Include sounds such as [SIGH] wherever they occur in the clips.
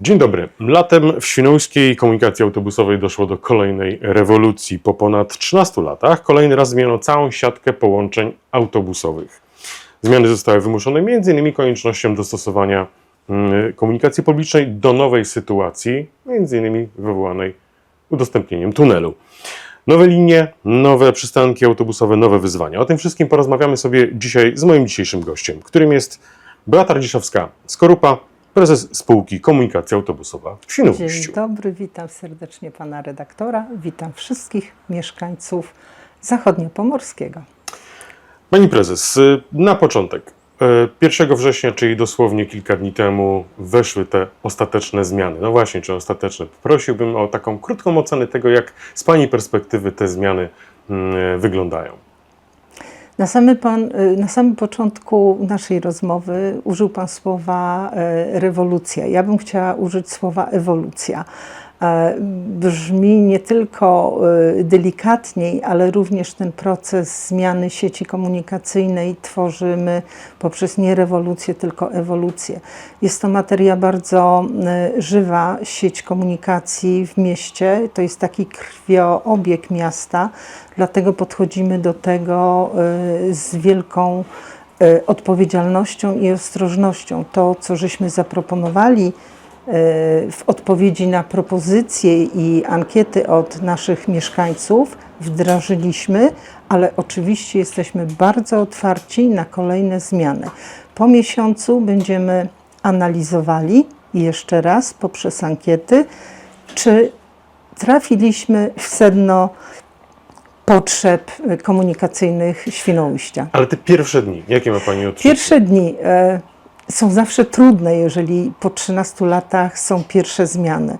Dzień dobry. Latem w świnoujskiej komunikacji autobusowej doszło do kolejnej rewolucji. Po ponad 13 latach kolejny raz zmieniono całą siatkę połączeń autobusowych. Zmiany zostały wymuszone m.in. koniecznością dostosowania mm, komunikacji publicznej do nowej sytuacji, m.in. wywołanej udostępnieniem tunelu. Nowe linie, nowe przystanki autobusowe, nowe wyzwania. O tym wszystkim porozmawiamy sobie dzisiaj z moim dzisiejszym gościem, którym jest Beata Radziszowska z Korupa, prezes spółki Komunikacja Autobusowa w Dzień Świnoujściu. dobry, witam serdecznie pana redaktora, witam wszystkich mieszkańców zachodniopomorskiego. Pani prezes, y, na początek. y, 1 września, czyli dosłownie kilka dni temu, weszły te ostateczne zmiany. No właśnie, czy ostateczne? Prosiłbym o taką krótką ocenę tego, jak z Pani perspektywy te zmiany mm, wyglądają. Na samym, pan, y, na samym początku naszej rozmowy użył Pan słowa e, rewolucja. Ja bym chciała użyć słowa ewolucja. E, Brzmi nie tylko e, delikatniej, ale również ten proces zmiany sieci komunikacyjnej tworzymy poprzez nie rewolucję, tylko ewolucję. Jest to materia bardzo e, żywa, sieć komunikacji w mieście. To jest taki krwioobieg miasta, dlatego podchodzimy do tego z wielką odpowiedzialnością i ostrożnością. To, co żeśmy zaproponowali w odpowiedzi na propozycje i ankiety od naszych mieszkańców, wdrożyliśmy, ale oczywiście jesteśmy bardzo otwarci na kolejne zmiany. Po miesiącu będziemy analizowali jeszcze raz poprzez ankiety, czy trafiliśmy w sedno potrzeb e, komunikacyjnych Świnoujścia. Ale te pierwsze dni, jakie ma Pani odczucie? Pierwsze dni e, są zawsze trudne, jeżeli po 13 latach są pierwsze zmiany.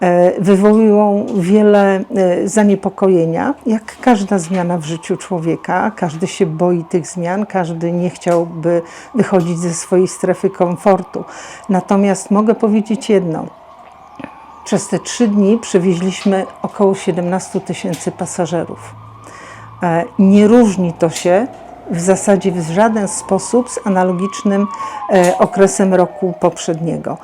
E, wywołują wiele e, zaniepokojenia, jak każda zmiana w życiu człowieka. Każdy się boi tych zmian, każdy nie chciałby wychodzić ze swojej strefy komfortu. Natomiast mogę powiedzieć jedno. Przez te trzy dni przewieźliśmy około 17 tysięcy pasażerów. E, Nie różni to się w zasadzie w żaden sposób z analogicznym e, okresem roku poprzedniego.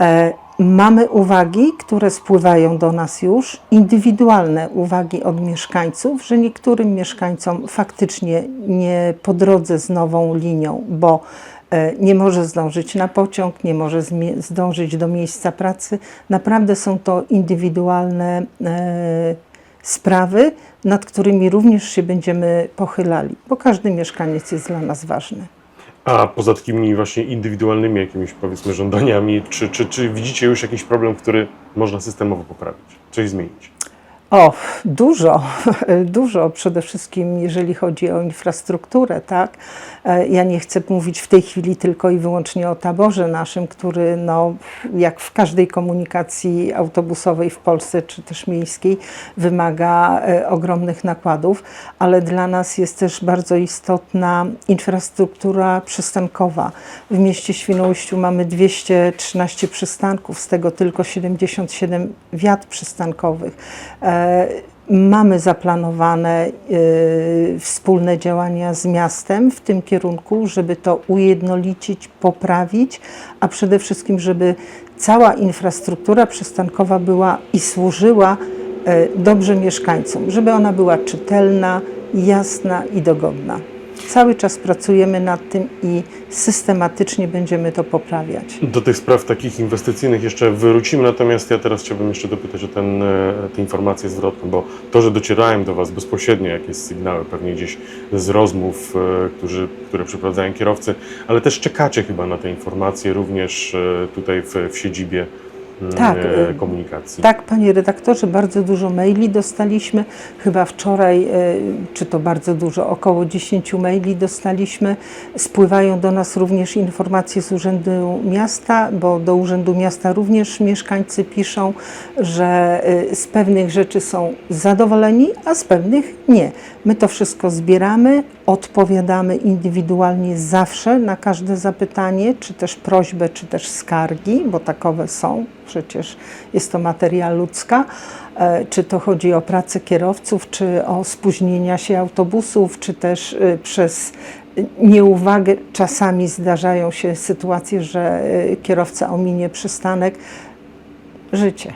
E, Mamy uwagi, które spływają do nas już, indywidualne uwagi od mieszkańców, że niektórym mieszkańcom faktycznie nie po drodze z nową linią, bo e, nie może zdążyć na pociąg, nie może zdążyć do miejsca pracy. Naprawdę są to indywidualne sprawy, nad którymi również się będziemy pochylali, bo każdy mieszkaniec jest dla nas ważny. A poza takimi właśnie indywidualnymi jakimiś powiedzmy żądaniami, czy, czy, czy widzicie już jakiś problem, który można systemowo poprawić, coś zmienić? O, dużo, [LAUGHS] dużo. Przede wszystkim, jeżeli chodzi o infrastrukturę, tak. E, Ja nie chcę mówić w tej chwili tylko i wyłącznie o taborze naszym, który, no, jak w każdej komunikacji autobusowej w Polsce czy też miejskiej, wymaga e, ogromnych nakładów, ale dla nas jest też bardzo istotna infrastruktura przystankowa. W mieście Świnoujściu mamy 213 przystanków, z tego tylko 77 wiat przystankowych. Mamy zaplanowane e, wspólne działania z miastem w tym kierunku, żeby to ujednolicić, poprawić, a przede wszystkim, żeby cała infrastruktura przystankowa była i służyła e, dobrze mieszkańcom, żeby ona była czytelna, jasna i dogodna. Cały czas pracujemy nad tym i systematycznie będziemy to poprawiać. Do tych spraw takich inwestycyjnych jeszcze wrócimy, natomiast ja teraz chciałbym jeszcze dopytać o ten, e, tę informację zwrotną, bo to, że docierałem do Was bezpośrednio jakieś sygnały, pewnie gdzieś z rozmów, e, którzy, które przeprowadzają kierowcy, ale też czekacie chyba na te informacje również e, tutaj w, w siedzibie Tak, e, e, komunikacji. Tak, panie redaktorze, bardzo dużo maili dostaliśmy. Chyba wczoraj, e, czy to bardzo dużo, około 10 maili dostaliśmy. Spływają do nas również informacje z Urzędu Miasta, bo do Urzędu Miasta również mieszkańcy piszą, że e, z pewnych rzeczy są zadowoleni, a z pewnych nie. My to wszystko zbieramy, odpowiadamy indywidualnie zawsze na każde zapytanie, czy też prośbę, czy też skargi, bo takowe są. Przecież jest to materia ludzka. E, Czy to chodzi o pracę kierowców, czy o spóźnienia się autobusów, czy też e, przez nieuwagę czasami zdarzają się sytuacje, że e, kierowca ominie przystanek. życie.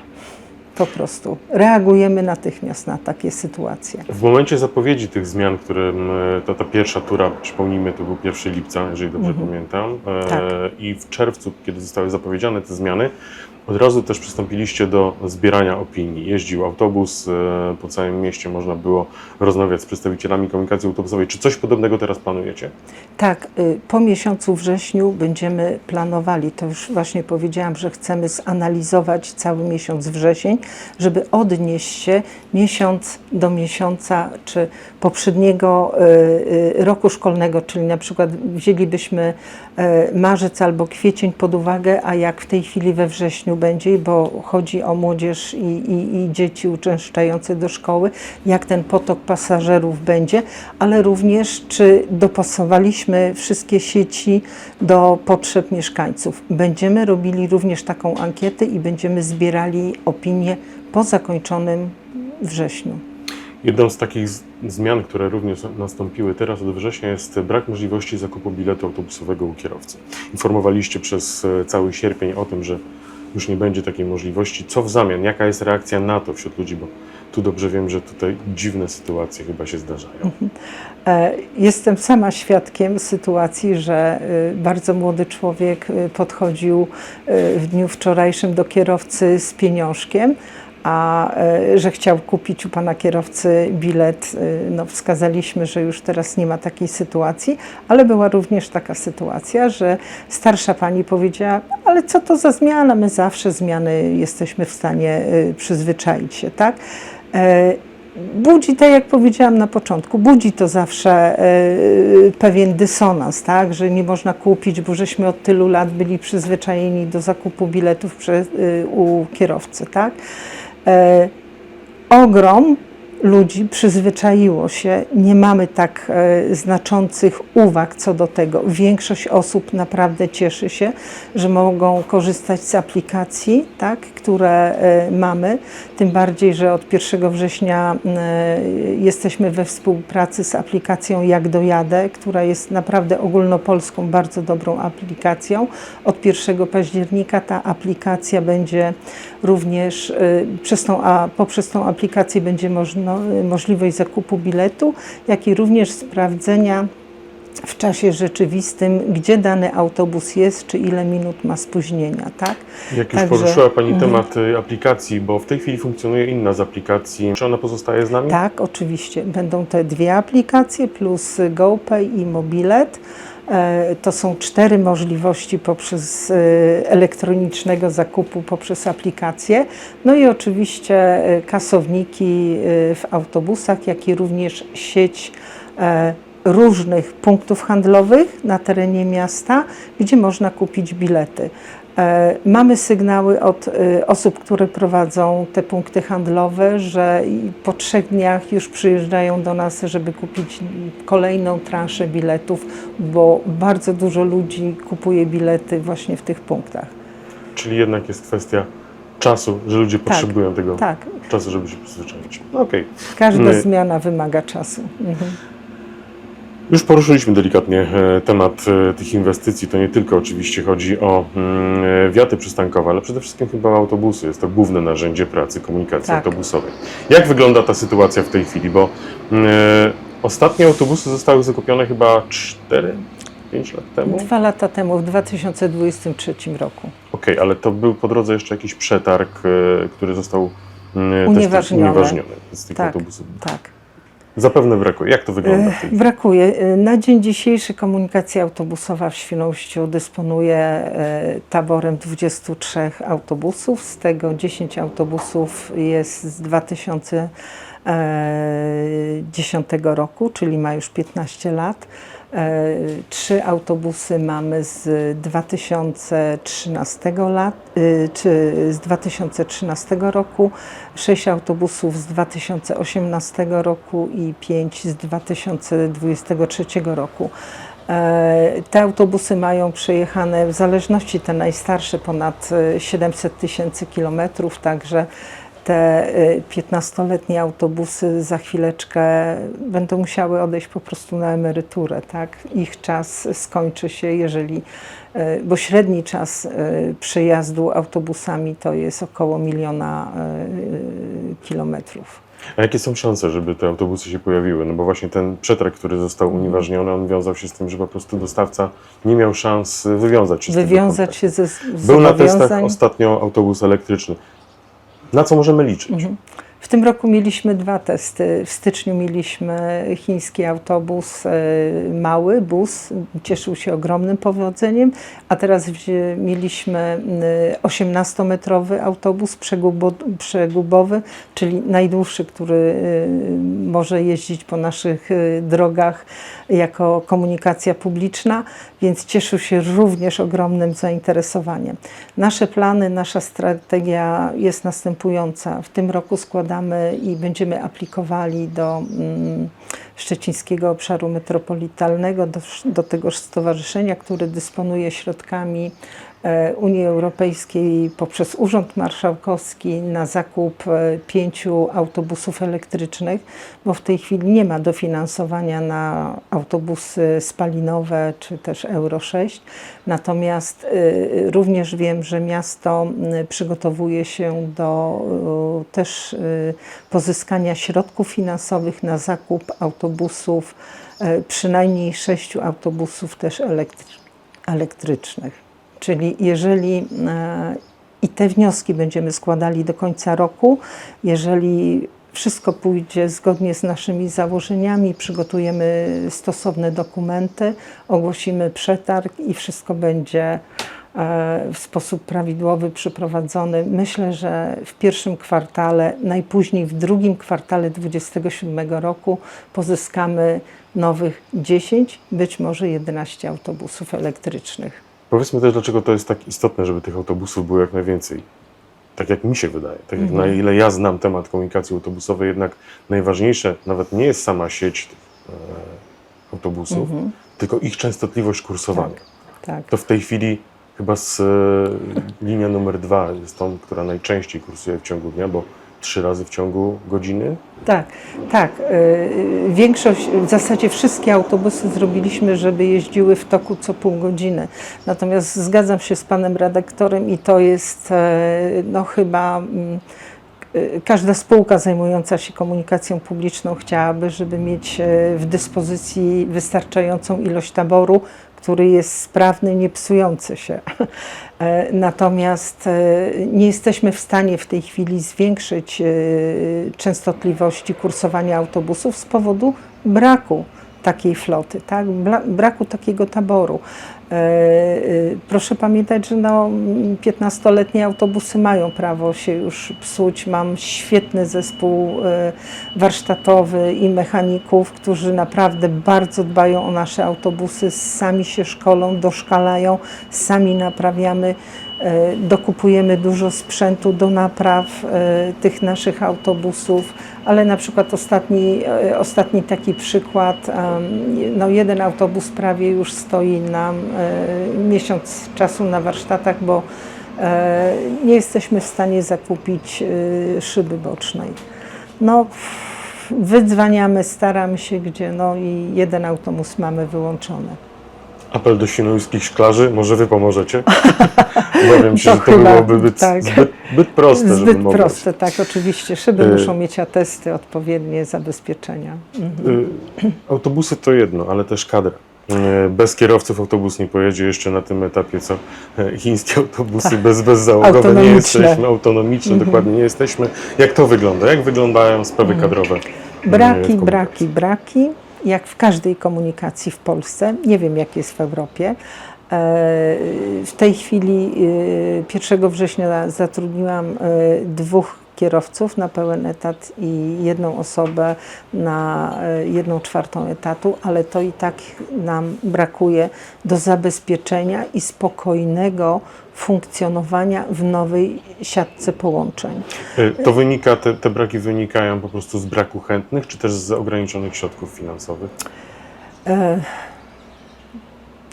Po prostu. Reagujemy natychmiast na takie sytuacje. W momencie zapowiedzi tych zmian, którym e, ta, ta pierwsza tura, przypomnijmy, to był 1 lipca, jeżeli dobrze pamiętam, e, Tak. i w czerwcu, kiedy zostały zapowiedziane te zmiany, od razu też przystąpiliście do zbierania opinii. Jeździł autobus e, po całym mieście, można było rozmawiać z przedstawicielami komunikacji autobusowej. Czy coś podobnego teraz planujecie? Tak, y, po miesiącu wrześniu będziemy planowali, to już właśnie powiedziałam, że chcemy zanalizować cały miesiąc wrzesień, żeby odnieść się miesiąc do miesiąca, czy poprzedniego y, y, roku szkolnego, czyli na przykład wzięlibyśmy y, marzec albo kwiecień pod uwagę, a jak w tej chwili we wrześniu będzie, bo chodzi o młodzież i, i, i dzieci uczęszczające do szkoły, jak ten potok pasażerów będzie, ale również czy dopasowaliśmy wszystkie sieci do potrzeb mieszkańców. Będziemy robili również taką ankietę i będziemy zbierali opinie po zakończonym wrześniu. Jedną z takich zmian, które również nastąpiły teraz od września jest brak możliwości zakupu biletu autobusowego u kierowcy. Informowaliście przez e, cały sierpień o tym, że już nie będzie takiej możliwości. Co w zamian? Jaka jest reakcja na to wśród ludzi? Bo tu dobrze wiem, że tutaj dziwne sytuacje chyba się zdarzają. E, Jestem sama świadkiem sytuacji, że y, bardzo młody człowiek y, podchodził w dniu wczorajszym do kierowcy z pieniążkiem, a y, że chciał kupić u pana kierowcy bilet. y, No, wskazaliśmy, że już teraz nie ma takiej sytuacji, ale była również taka sytuacja, że starsza pani powiedziała: Ale co to za zmiana? My zawsze zmiany jesteśmy w stanie y, przyzwyczaić się, tak? E, budzi, tak jak powiedziałam na początku, budzi to zawsze e, pewien dysonans, tak, że nie można kupić, bo żeśmy od tylu lat byli przyzwyczajeni do zakupu biletów przez, e, u kierowcy, tak. E, ogrom ludzi przyzwyczaiło się, nie mamy tak e, znaczących uwag co do tego. Większość osób naprawdę cieszy się, że mogą korzystać z aplikacji, tak, które e, mamy. Tym bardziej, że od 1 września e, jesteśmy we współpracy z aplikacją Jak Dojadę, która jest naprawdę ogólnopolską, bardzo dobrą aplikacją. Od 1 października ta aplikacja będzie również, przez tą, a poprzez tą aplikację będzie można, możliwość zakupu biletu, jak i również sprawdzenia w czasie rzeczywistym, gdzie dany autobus jest, czy ile minut ma spóźnienia, tak? Jak już Także- poruszyła Pani Mhm. temat y, aplikacji, bo w tej chwili funkcjonuje inna z aplikacji. Czy ona pozostaje z nami? Tak, oczywiście. Będą te dwie aplikacje plus GoPay i Mobilet. E, To są cztery możliwości poprzez e, elektronicznego zakupu poprzez aplikację. No i oczywiście e, kasowniki w autobusach, jak i również sieć różnych punktów handlowych na terenie miasta, gdzie można kupić bilety. E, Mamy sygnały od e, osób, które prowadzą te punkty handlowe, że po trzech dniach już przyjeżdżają do nas, żeby kupić kolejną transzę biletów, bo bardzo dużo ludzi kupuje bilety właśnie w tych punktach. Czyli jednak jest kwestia czasu, że ludzie potrzebują tego Tak, czasu, żeby się przyzwyczaić. No Okej. każda My- zmiana wymaga czasu. Mhm. Już poruszyliśmy delikatnie e, temat e, tych inwestycji. To nie tylko oczywiście chodzi o mm, e, wiaty przystankowe, ale przede wszystkim chyba autobusy. Jest to główne narzędzie pracy komunikacji Tak. autobusowej. Jak wygląda ta sytuacja w tej chwili? Bo mm, ostatnie autobusy zostały zakupione chyba 4-5 lat temu. Okej, Dwa lata temu, w 2023 roku. ale to był po drodze jeszcze jakiś przetarg, który został mm, Unieważniony. unieważniony z tych Tak. autobusów. Tak. Zapewne brakuje. Jak to wygląda w tej E, chwili? Brakuje. E, Na dzień dzisiejszy komunikacja autobusowa w Świnoujściu dysponuje e, taborem 23 autobusów, z tego 10 autobusów jest z 2010 roku, czyli ma już 15 lat. E, Trzy autobusy mamy z 2013 lat, y, czy z 2013 roku, sześć autobusów z 2018 roku i pięć z 2023 roku. E, Te autobusy mają przejechane w zależności te najstarsze ponad e, 700 tysięcy kilometrów, także te y, 15-letnie autobusy za chwileczkę będą musiały odejść po prostu na emeryturę, tak? Ich czas skończy się, jeżeli, y, bo średni czas y, przejazdu autobusami to jest około miliona y, kilometrów. A jakie są szanse, żeby te autobusy się pojawiły? No bo właśnie ten przetarg, który został Mhm. unieważniony, on wiązał się z tym, że po prostu dostawca nie miał szans y, wywiązać się z Wywiązać się ze Był na testach ostatnio autobus elektryczny. Na co możemy liczyć? Mhm. W tym roku mieliśmy dwa testy. W styczniu mieliśmy chiński autobus, e, mały bus, cieszył się ogromnym powodzeniem, a teraz mieliśmy e, 18-metrowy autobus przegubo, przegubowy, czyli najdłuższy, który e, może jeździć po naszych e, drogach jako komunikacja publiczna, więc cieszył się również ogromnym zainteresowaniem. Nasze plany, nasza strategia jest następująca. W tym roku składamy i będziemy aplikowali do mm, Szczecińskiego Obszaru Metropolitalnego, do, do tegoż stowarzyszenia, które dysponuje środkami Unii Europejskiej poprzez Urząd Marszałkowski na zakup e, pięciu autobusów elektrycznych, bo w tej chwili nie ma dofinansowania na autobusy spalinowe czy też Euro 6. Natomiast y, również wiem, że miasto przygotowuje się do też pozyskania środków finansowych na zakup autobusów, przynajmniej sześciu autobusów też elektry- elektrycznych. Czyli jeżeli e, i te wnioski będziemy składali do końca roku, jeżeli wszystko pójdzie zgodnie z naszymi założeniami, przygotujemy stosowne dokumenty, ogłosimy przetarg i wszystko będzie e, w sposób prawidłowy przeprowadzony. Myślę, że w pierwszym kwartale, najpóźniej w drugim kwartale 2027 roku pozyskamy nowych 10, być może 11 autobusów elektrycznych. Powiedzmy też, dlaczego to jest tak istotne, żeby tych autobusów było jak najwięcej. Tak jak mi się wydaje, tak jak Mhm. na ile ja znam temat komunikacji autobusowej, jednak najważniejsze nawet nie jest sama sieć tych e, autobusów, Mhm. tylko ich częstotliwość kursowania. Tak. To w tej chwili chyba z e, linia numer dwa jest tą, która najczęściej kursuje w ciągu dnia, bo trzy razy w ciągu godziny. Tak, tak. y, Większość, w zasadzie wszystkie autobusy zrobiliśmy, żeby jeździły w toku co pół godziny. Natomiast zgadzam się z panem redaktorem i to jest e, no chyba mm, y, każda spółka zajmująca się komunikacją publiczną chciałaby, żeby mieć e, w dyspozycji wystarczającą ilość taboru, który jest sprawny, nie psujący się. [LAUGHS] E, Natomiast e, nie jesteśmy w stanie w tej chwili zwiększyć e, częstotliwości kursowania autobusów z powodu braku takiej floty, tak? Braku takiego taboru. E, e, Proszę pamiętać, że no, 15-letnie autobusy mają prawo się już psuć. Mam świetny zespół e, warsztatowy i mechaników, którzy naprawdę bardzo dbają o nasze autobusy, sami się szkolą, doszkalają, sami naprawiamy. E, Dokupujemy dużo sprzętu do napraw e, tych naszych autobusów, ale na przykład ostatni, e, ostatni taki przykład, no jeden autobus prawie już stoi nam miesiąc czasu na warsztatach, bo nie jesteśmy w stanie zakupić szyby bocznej. No, wydzwaniamy, staramy się, gdzie no i jeden autobus mamy wyłączony. Apel do świnoujskich szklarzy, może wy pomożecie? [LAUGHS] Obawiam się, To że to chyba, byłoby być tak. zbyt, zbyt proste, żeby Zbyt mogło proste, tak, oczywiście. Szyby Y- muszą mieć atesty, odpowiednie zabezpieczenia. Mhm. Y, Autobusy to jedno, ale też kadra. Y, Bez kierowców autobus nie pojedzie jeszcze na tym etapie, co [LAUGHS] chińskie autobusy bez, bezzałogowe nie Tak. Jesteśmy, autonomiczne Mhm. dokładnie nie jesteśmy. Jak to wygląda? Jak wyglądają sprawy kadrowe? y, w Braki, komunikacji? braki, braki, jak w każdej komunikacji w Polsce. Nie wiem, jak jest w Europie. E, W tej chwili e, 1 września zatrudniłam e, dwóch kierowców na pełen etat i jedną osobę na e, jedną czwartą etatu, ale to i tak nam brakuje do zabezpieczenia i spokojnego funkcjonowania w nowej siatce połączeń. Y, To wynika, te, te braki wynikają po prostu z braku chętnych, czy też z ograniczonych środków finansowych? E,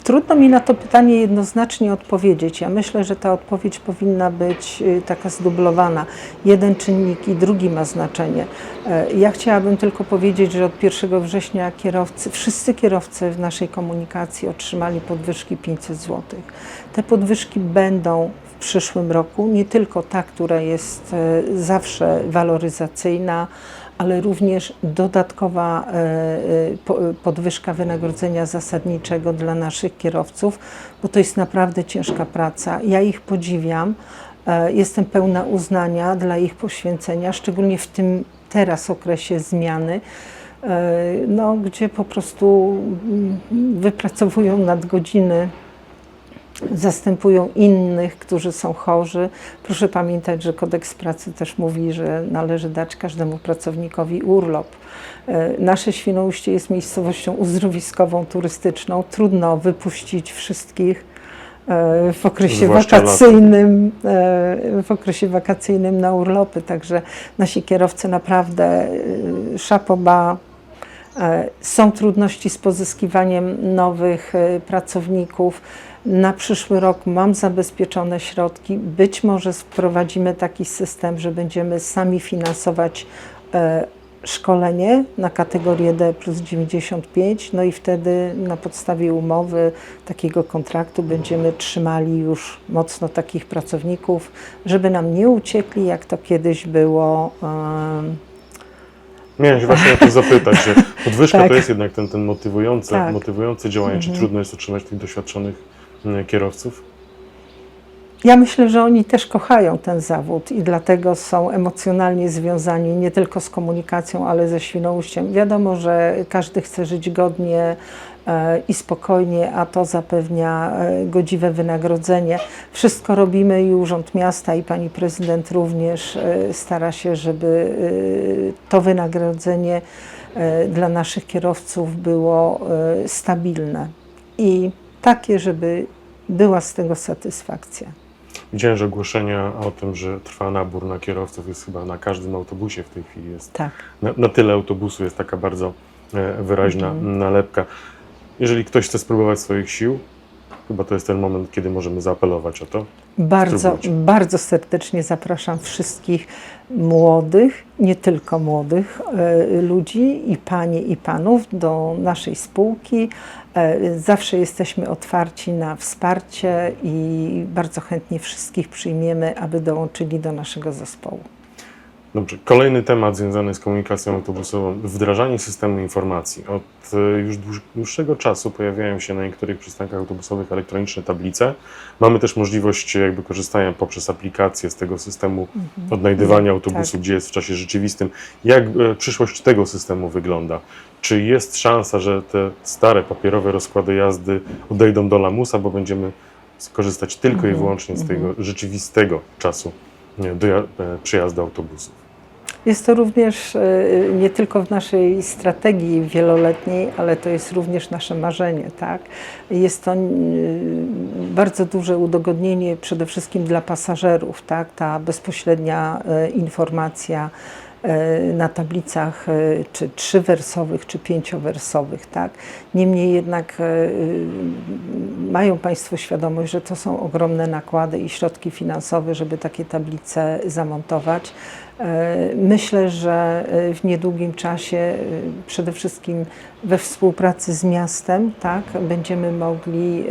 Trudno mi na to pytanie jednoznacznie odpowiedzieć. Ja myślę, że ta odpowiedź powinna być y, taka zdublowana. Jeden czynnik i drugi ma znaczenie. E, Ja chciałabym tylko powiedzieć, że od 1 września kierowcy, wszyscy kierowcy w naszej komunikacji otrzymali podwyżki 500 zł. Te podwyżki będą w przyszłym roku, nie tylko ta, która jest e, zawsze waloryzacyjna, ale również dodatkowa e, e, po- podwyżka wynagrodzenia zasadniczego dla naszych kierowców, bo to jest naprawdę ciężka praca. Ja ich podziwiam. E, Jestem pełna uznania dla ich poświęcenia, szczególnie w tym teraz okresie zmiany, no, gdzie po prostu mm, wypracowują nadgodziny zastępują innych, którzy są chorzy. Proszę pamiętać, że kodeks pracy też mówi, że należy dać każdemu pracownikowi urlop. E, Nasze Świnoujście jest miejscowością uzdrowiskową, turystyczną. Trudno wypuścić wszystkich e, w okresie Zwłaszcza wakacyjnym, e, w okresie wakacyjnym na urlopy. Także nasi kierowcy naprawdę szapoba. Są trudności z pozyskiwaniem nowych pracowników. Na przyszły rok mam zabezpieczone środki. Być może wprowadzimy taki system, że będziemy sami finansować e, szkolenie na kategorię D plus 95, no i wtedy na podstawie umowy, takiego kontraktu będziemy trzymali już mocno takich pracowników, żeby nam nie uciekli, jak to kiedyś było. em, Miałem się właśnie o to zapytać, że [LAUGHS] podwyżka Tak. to jest jednak ten, ten motywujący, Tak. motywujące działanie. Czy Mhm. trudno jest utrzymać tych doświadczonych kierowców? Ja myślę, że oni też kochają ten zawód i dlatego są emocjonalnie związani nie tylko z komunikacją, ale ze Świnoujściem. Wiadomo, że każdy chce żyć godnie e, i spokojnie, a to zapewnia e, godziwe wynagrodzenie. Wszystko robimy i Urząd Miasta i pani prezydent również e, stara się, żeby to wynagrodzenie dla naszych kierowców było stabilne i takie, żeby była z tego satysfakcja. Widziałem, że ogłoszenia o tym, że trwa nabór na kierowców jest chyba na każdym autobusie w tej chwili. Jest Tak. na, na tyle autobusu jest taka bardzo e, wyraźna Mhm. nalepka. Jeżeli ktoś chce spróbować swoich sił, chyba to jest ten moment, kiedy możemy zaapelować o to. Bardzo, bardzo serdecznie zapraszam wszystkich młodych, nie tylko młodych e, ludzi i panie i panów do naszej spółki. E, Zawsze jesteśmy otwarci na wsparcie i bardzo chętnie wszystkich przyjmiemy, aby dołączyli do naszego zespołu. Dobrze, kolejny temat związany z komunikacją autobusową, wdrażanie systemu informacji. Od e, już dłuż, dłuższego czasu pojawiają się na niektórych przystankach autobusowych elektroniczne tablice. Mamy też możliwość jakby korzystania poprzez aplikację z tego systemu odnajdywania autobusu, tak. gdzie jest w czasie rzeczywistym. Jak e, przyszłość tego systemu wygląda? Czy jest szansa, że te stare papierowe rozkłady jazdy odejdą do lamusa, bo będziemy skorzystać tylko i Mhm, wyłącznie z tego rzeczywistego czasu e, przyjazdu autobusów? Jest to również e, nie tylko w naszej strategii wieloletniej, ale to jest również nasze marzenie, tak? Jest to mm, bardzo duże udogodnienie przede wszystkim dla pasażerów, tak? Ta bezpośrednia e, informacja e, na tablicach e, czy trzywersowych, czy pięciowersowych, tak? Niemniej jednak e, mają Państwo świadomość, że to są ogromne nakłady i środki finansowe, żeby takie tablice zamontować. E, Myślę, że e, w niedługim czasie, e, przede wszystkim we współpracy z miastem, tak, będziemy mogli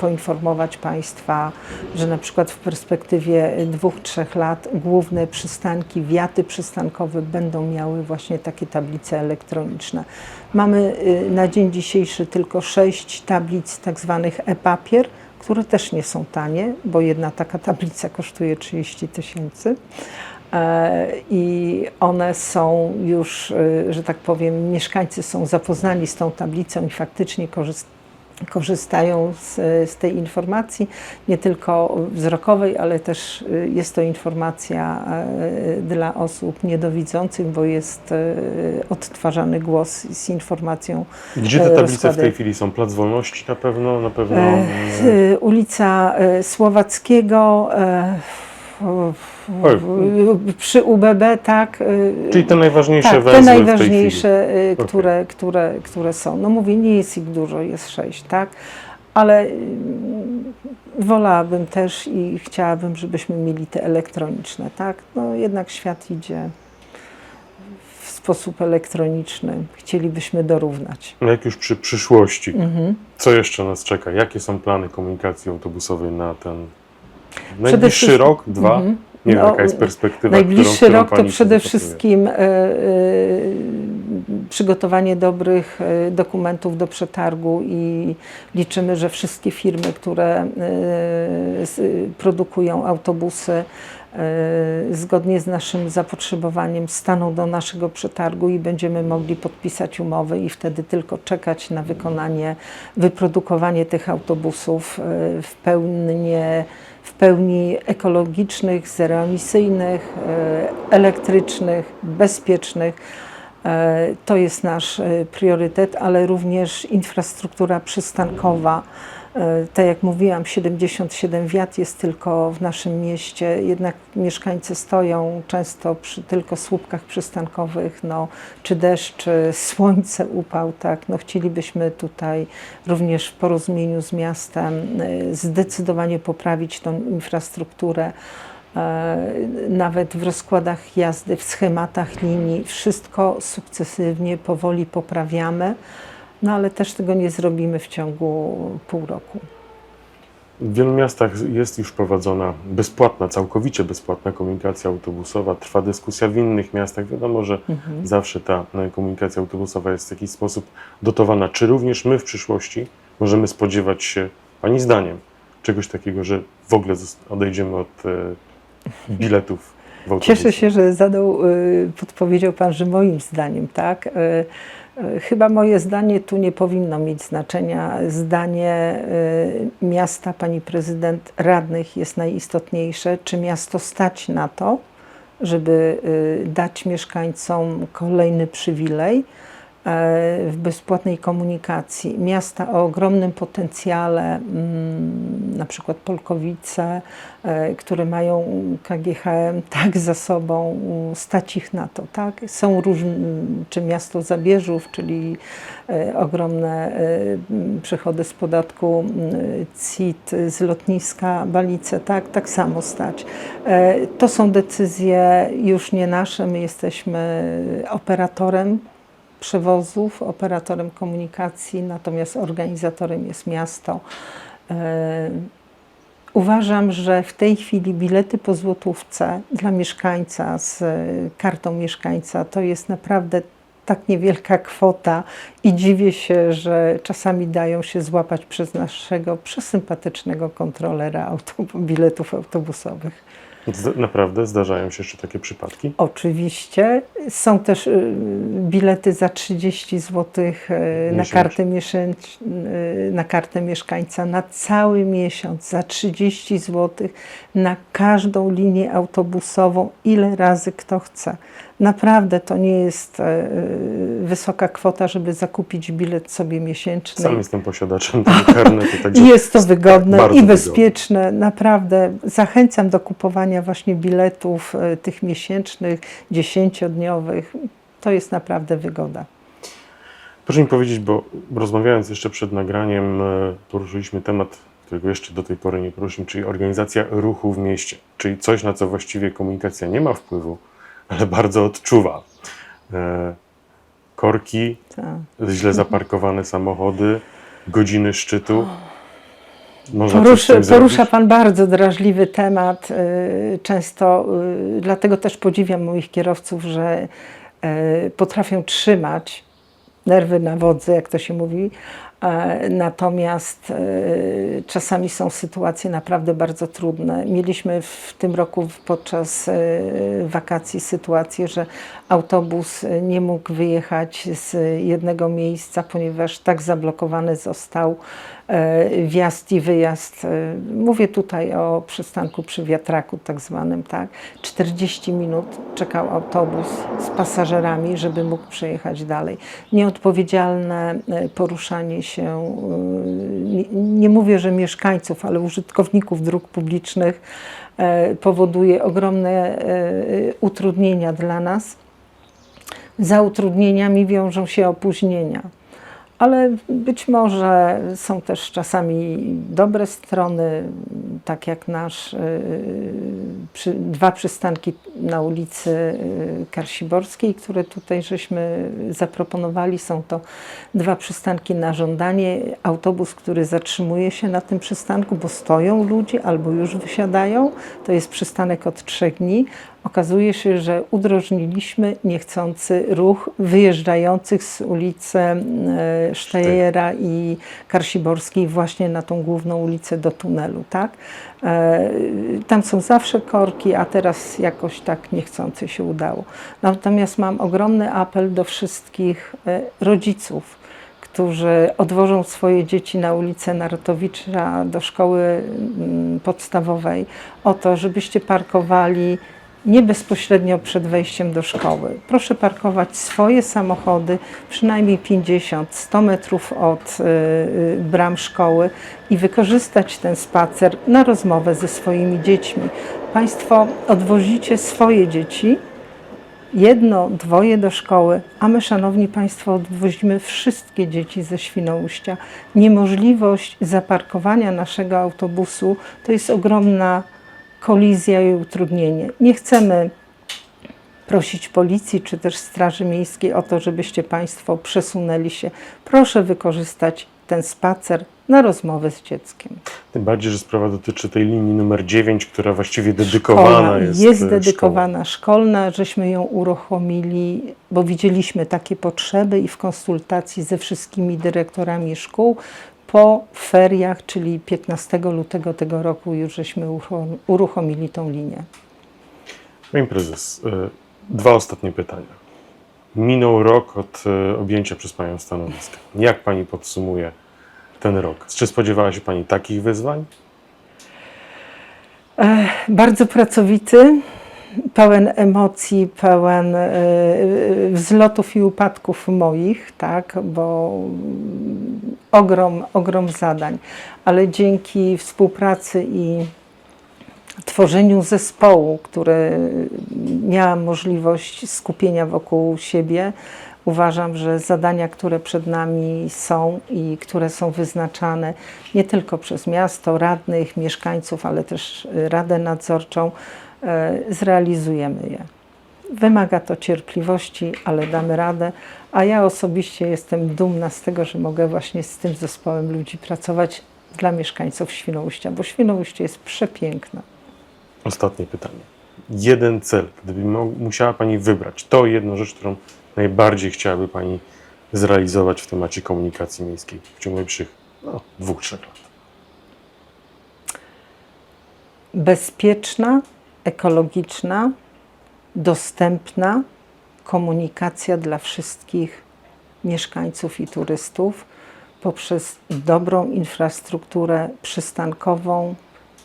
poinformować Państwa, że na przykład w perspektywie dwóch, trzech lat główne przystanki, wiaty przystankowe będą miały właśnie takie tablice elektroniczne. Mamy na dzień dzisiejszy tylko sześć tablic tak zwanych e-papier, które też nie są tanie, bo jedna taka tablica kosztuje 30 tysięcy. E, I one są już, e, że tak powiem, mieszkańcy są zapoznani z tą tablicą i faktycznie korzyst- korzystają z, z tej informacji, nie tylko wzrokowej, ale też e, jest to informacja dla osób niedowidzących, bo jest odtwarzany głos z informacją Gdzie te tablice w rozkłady. tej chwili są? Plac Wolności na pewno, na pewno. Ulica Słowackiego w- w- w- przy UBB, tak. e, Czyli te najważniejsze tak, węzły te najważniejsze, Okej. które, które, które są. No mówię, nie jest ich dużo, jest sześć, tak? ale y, wolałabym też i chciałabym, żebyśmy mieli te elektroniczne, tak? No jednak świat idzie w sposób elektroniczny. Chcielibyśmy dorównać. No jak już przy przyszłości, Mhm. co jeszcze nas czeka? Jakie są plany komunikacji autobusowej na ten najbliższy rok, dwa? Mhm. Nie No, jaka jest perspektywa, Najbliższy którą, rok to przede wszystkim e, e, przygotowanie dobrych e, dokumentów do przetargu i liczymy, że wszystkie firmy, które s- produkują autobusy zgodnie z naszym zapotrzebowaniem staną do naszego przetargu i będziemy mogli podpisać umowy i wtedy tylko czekać na wykonanie, wyprodukowanie tych autobusów w pełni, w pełni ekologicznych, zeroemisyjnych, e, elektrycznych, bezpiecznych. E, To jest nasz e, priorytet, ale również infrastruktura przystankowa. E, Tak jak mówiłam, 77 wiat jest tylko w naszym mieście, jednak mieszkańcy stoją często przy tylko słupkach przystankowych, no, czy deszcz, czy słońce, upał, tak, no, chcielibyśmy tutaj również w porozumieniu z miastem e, zdecydowanie poprawić tą infrastrukturę, e, nawet w rozkładach jazdy, w schematach linii, wszystko sukcesywnie, powoli poprawiamy, no ale też tego nie zrobimy w ciągu pół roku. W wielu miastach jest już prowadzona bezpłatna, całkowicie bezpłatna komunikacja autobusowa. Trwa dyskusja w innych miastach. Wiadomo, że Mhm. zawsze ta e, komunikacja autobusowa jest w jakiś sposób dotowana. Czy również my w przyszłości możemy spodziewać się, Pani zdaniem, czegoś takiego, że w ogóle odejdziemy od e, [LAUGHS] biletów w autobusie? Cieszę się, że zadał, y, podpowiedział Pan, że moim zdaniem, tak? Chyba moje zdanie tu nie powinno mieć znaczenia. Zdanie y, miasta, pani prezydent, radnych jest najistotniejsze. Czy miasto stać na to, żeby y, dać mieszkańcom kolejny przywilej w bezpłatnej komunikacji. Miasta o ogromnym potencjale, mm, na przykład Polkowice, e, które mają KGHM tak za sobą, mm, stać ich na to. Tak? Są różne, czy miasto Zabierzów, czyli e, ogromne e, przychody z podatku m, CIT, z lotniska Balice, tak, tak samo stać. E, To są decyzje już nie nasze, my jesteśmy operatorem przewozów, operatorem komunikacji, natomiast organizatorem jest miasto. E, Uważam, że w tej chwili bilety po złotówce dla mieszkańca z e, kartą mieszkańca to jest naprawdę tak niewielka kwota i dziwię się, że czasami dają się złapać przez naszego przesympatycznego kontrolera biletów autobusowych. Naprawdę zdarzają się jeszcze takie przypadki? Oczywiście. Są też y, bilety za 30 zł na Miesięcznie. kartę, miesięcz, y, na kartę mieszkańca na cały miesiąc, za 30 zł na każdą linię autobusową, ile razy kto chce. Naprawdę to nie jest e, y, wysoka kwota, żeby zakupić bilet sobie miesięczny. Sam jestem posiadaczem tego karnetu, [LAUGHS] także jest to wygodne bardzo i wygodne. bezpieczne. Naprawdę zachęcam do kupowania właśnie biletów e, tych miesięcznych, dziesięciodniowych. To jest naprawdę wygoda. Proszę mi powiedzieć, bo rozmawiając jeszcze przed nagraniem, e, poruszyliśmy temat, którego jeszcze do tej pory nie poruszyliśmy, czyli organizacja ruchu w mieście. Czyli coś, na co właściwie komunikacja nie ma wpływu, ale bardzo odczuwa. E, Korki, Tak. źle zaparkowane samochody, godziny szczytu. Można Poruszy, porusza? Pan bardzo drażliwy temat. y, Często y, dlatego też podziwiam moich kierowców, że potrafią trzymać nerwy na wodzy, jak to się mówi. E, Natomiast e, czasami są sytuacje naprawdę bardzo trudne. Mieliśmy w tym roku podczas e, wakacji sytuację, że autobus nie mógł wyjechać z jednego miejsca, ponieważ tak zablokowany został wjazd i wyjazd. Mówię tutaj o przystanku przy wiatraku tak zwanym, tak. 40 minut czekał autobus z pasażerami, żeby mógł przejechać dalej. Nieodpowiedzialne poruszanie się, e, nie, nie mówię, że mieszkańców, ale użytkowników dróg publicznych e, powoduje ogromne e, utrudnienia dla nas. Za utrudnieniami wiążą się opóźnienia. Ale być może są też czasami dobre strony, tak jak nasz, y, przy, dwa przystanki na ulicy y, Karsiborskiej, które tutaj żeśmy zaproponowali. Są to dwa przystanki na żądanie. Autobus, który zatrzymuje się na tym przystanku, bo stoją ludzie albo już wysiadają. To jest przystanek od trzech dni. Okazuje się, że udrożniliśmy niechcący ruch wyjeżdżających z ulicy e, Sztejera i Karsiborskiej właśnie na tą główną ulicę do tunelu, tak? E, Tam są zawsze korki, a teraz jakoś tak niechcący się udało. Natomiast mam ogromny apel do wszystkich e, rodziców, którzy odwożą swoje dzieci na ulicę Narutowicza do szkoły mm, podstawowej, o to, żebyście parkowali nie bezpośrednio przed wejściem do szkoły. Proszę parkować swoje samochody przynajmniej 50-100 metrów od y, y, bram szkoły i wykorzystać ten spacer na rozmowę ze swoimi dziećmi. Państwo odwozicie swoje dzieci, jedno, dwoje do szkoły, a my, szanowni Państwo, odwozimy wszystkie dzieci ze Świnoujścia. Niemożliwość zaparkowania naszego autobusu to jest ogromna kolizja i utrudnienie. Nie chcemy prosić policji czy też Straży Miejskiej o to, żebyście Państwo przesunęli się. Proszę wykorzystać ten spacer na rozmowę z dzieckiem. Tym bardziej, że sprawa dotyczy tej linii numer 9, która właściwie dedykowana Szkoła jest. jest e, dedykowana szkolna, żeśmy ją uruchomili, bo widzieliśmy takie potrzeby i w konsultacji ze wszystkimi dyrektorami szkół po feriach, czyli 15 lutego tego roku już żeśmy uruchom- uruchomili tą linię. Pani prezes, e, dwa ostatnie pytania. Minął rok od e, objęcia przez Panią stanowiska. Jak Pani podsumuje ten rok? Czy spodziewała się Pani takich wyzwań? Bardzo pracowity, pełen emocji, pełen e, wzlotów i upadków moich, tak, bo ogrom, ogrom zadań, ale dzięki współpracy i tworzeniu zespołu, który miałam możliwość skupienia wokół siebie, uważam, że zadania, które przed nami są i które są wyznaczane nie tylko przez miasto, radnych, mieszkańców, ale też Radę Nadzorczą, e, zrealizujemy je. Wymaga to cierpliwości, ale damy radę, a ja osobiście jestem dumna z tego, że mogę właśnie z tym zespołem ludzi pracować dla mieszkańców Świnoujścia, bo Świnoujście jest przepiękne. Ostatnie pytanie. Jeden cel, gdyby musiała Pani wybrać, to jedną rzecz, którą najbardziej chciałaby Pani zrealizować w temacie komunikacji miejskiej w ciągu najbliższych no, dwóch, trzech lat. bezpieczna, ekologiczna, dostępna komunikacja dla wszystkich mieszkańców i turystów poprzez dobrą infrastrukturę przystankową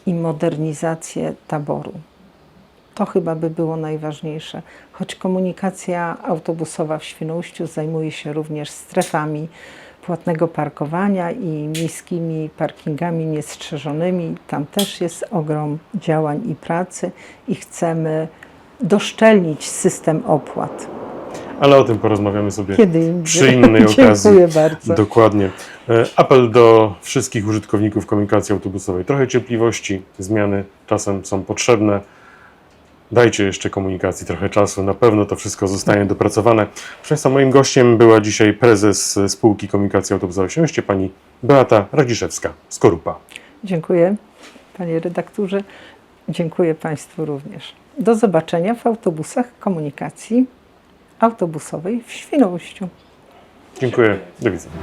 i modernizację taboru. To chyba by było najważniejsze. Choć komunikacja autobusowa w Świnoujściu zajmuje się również strefami płatnego parkowania i miejskimi parkingami niestrzeżonymi. Tam też jest ogrom działań i pracy i chcemy doszczelnić system opłat. Ale o tym porozmawiamy sobie Kiedy przy innej [LAUGHS] okazji. Dziękuję bardzo. Dokładnie. E, Apel do wszystkich użytkowników komunikacji autobusowej. Trochę cierpliwości, zmiany czasem są potrzebne. Dajcie jeszcze komunikacji trochę czasu, na pewno to wszystko zostanie dopracowane. Proszę Państwa, moim gościem była dzisiaj prezes spółki komunikacji autobusowej w Świnoujście, pani Beata Radziszewska z Korupa. Dziękuję panie redaktorze. Dziękuję Państwu również. Do zobaczenia w autobusach komunikacji autobusowej w Świnoujściu. Dziękuję, do widzenia.